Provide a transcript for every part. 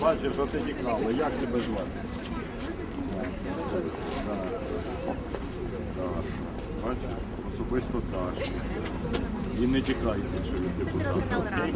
Бачиш, що ти тікала, як тебе звати? Особисто так. І не тікайте, що від депутата.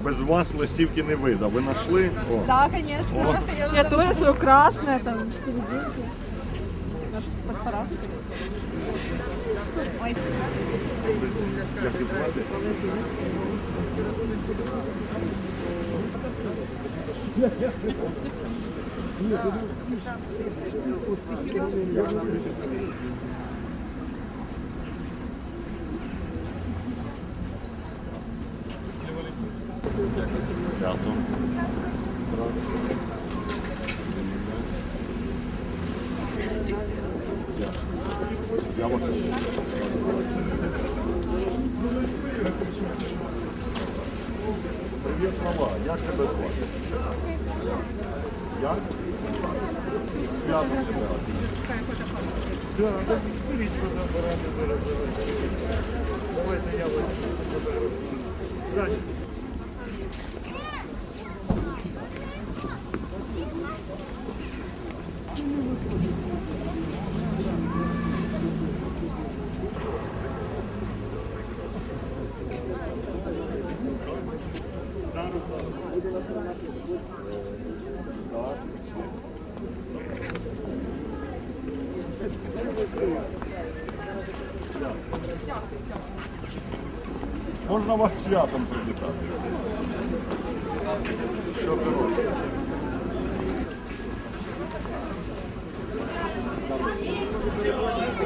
Без вас листівки не видав. Ви знайшли? О. Да, конечно. Я тоже свое красное там Pode parar? Oi. Pardon. Привіт, мала. Як тебе звати? Як? Свято тебе. Свято, беріть фотоапарати зараз. Давайте я вас фотографую. Ззаді. Можна вас святом привітати. Що ти робиш?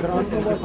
Можна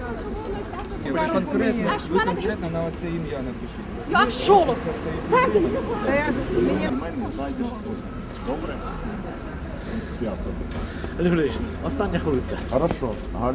Свято. Конкретно, ви конкретно на оце ім'я напишіть. Я що? Це нормально знайдеш. Добре? Свято. Олег остання хвилинка. Хорошо. Галь.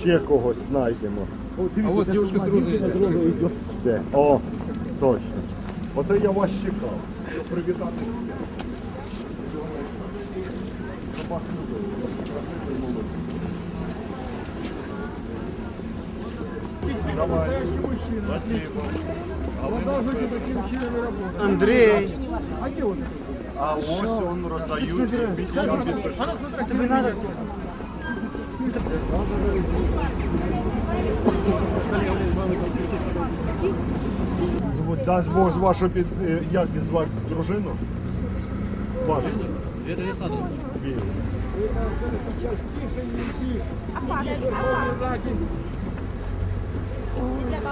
Ще когось знайдемо. А от дівчинка з розою. Де? О, точно. Оце я вас чекав, щоб привітати всіх. Щоб вас любили. Красивий молодець. Давай. Спасибо. Андрій. А ось он роздають. Візьміть, я підпишу. Тобі треба. Зв- Дасть Бог з вашу під... е, Як звати дружину? Вашу. Віра Олександровна. Вірю.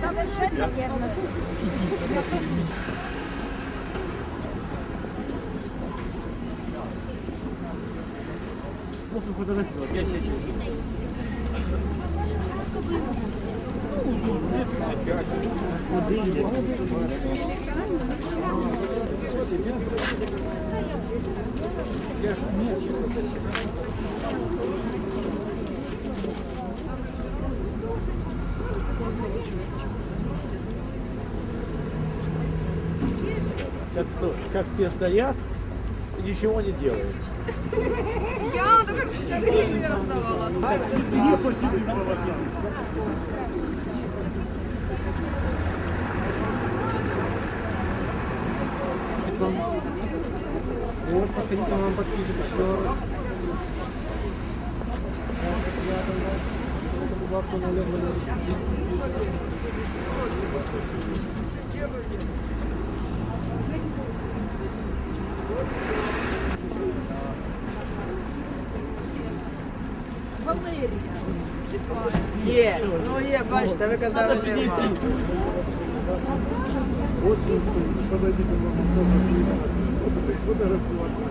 Совершенно верно. Я ще ще. Как, кто, как те стоят, ничего не делают. Я только тебе раздавала. Не Вот, подходите, вам подпишет еще раз. Є, ну є, бачите, ви казали нема. От стоит, подойдите к вам, кто фотографуватися.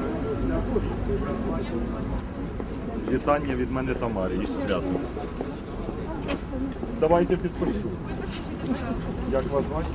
Вітання від мене Тамарі із святом. Давайте підпишу. Як вас звати?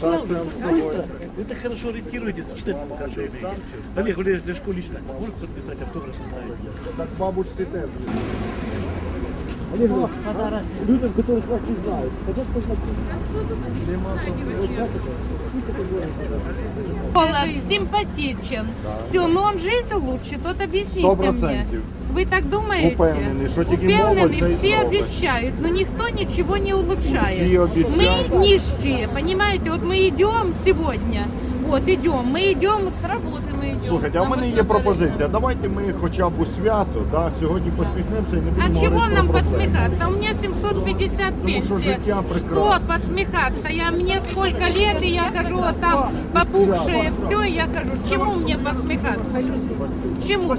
Вы так хорошо ориентируетесь, читать хорошо умеете. Олег Валерьевич Ляшко лично может подписать автограф, знаете? Так бабушці теж. Людям, которых вас не знают. Хотят Молод, симпатичен. Все, но он жизнь улучшит. Вот объясните Сто мне. процентів. Вы так думаете? Упевнений, що тільки молодь Упевнены, це і все зробить. обещают, но никто ничего не улучшает. Все обещают. Мы нищие, понимаете? Вот мы идем сегодня, вот идем, мы идем с работы, мы идем. Слухайте, а в Нам мене ось є на пропозиція. Давайте ми хоча б у свято, да, сьогодні посміхнемося і не А будемо чего говорити нам про проблеми. посмехаться? У меня 750 Потому что пенсия. життя Что прекрасне. посмехаться? Я мне сколько лет, и я хожу вот там попухшие, все, я хожу. Чему мне посмехаться? Чему?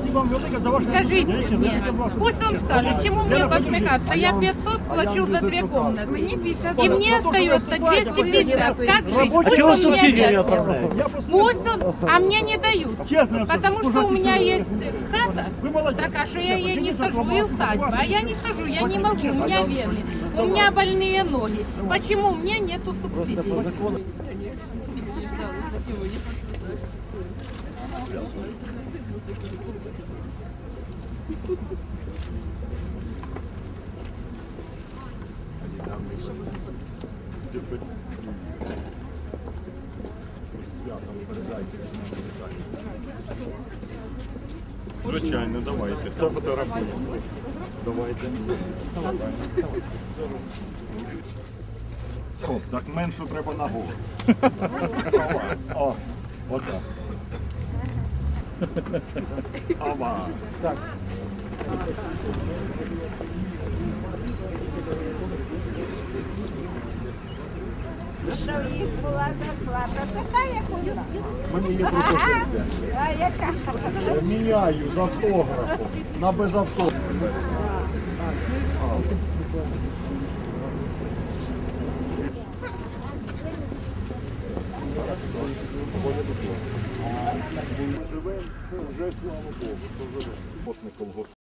Скажите мне. Пусть он скажет, чему мне посмехаться? Я 500 плачу за две комнаты. И мне остается 250. Как жить? Пусть чего он мне субсидии не объяснит. оформляете? Пусть он, а мне не дают. Потому что у меня есть хата, так а что я ей не сажу, и усадьба. А я не сажу, я не могу, у меня вены, у меня больные ноги. Почему? Мне нету субсидий? Звичайно, давайте. Хто фотографує? Давайте. Стоп, так меншу треба ногу. О, отак. Ава. Так. Що в їх була зарплата, така як у нас. У мене є. А яка? Міняю з автографу. на безавтограф. Живемо, вже слава Богу, то живемо.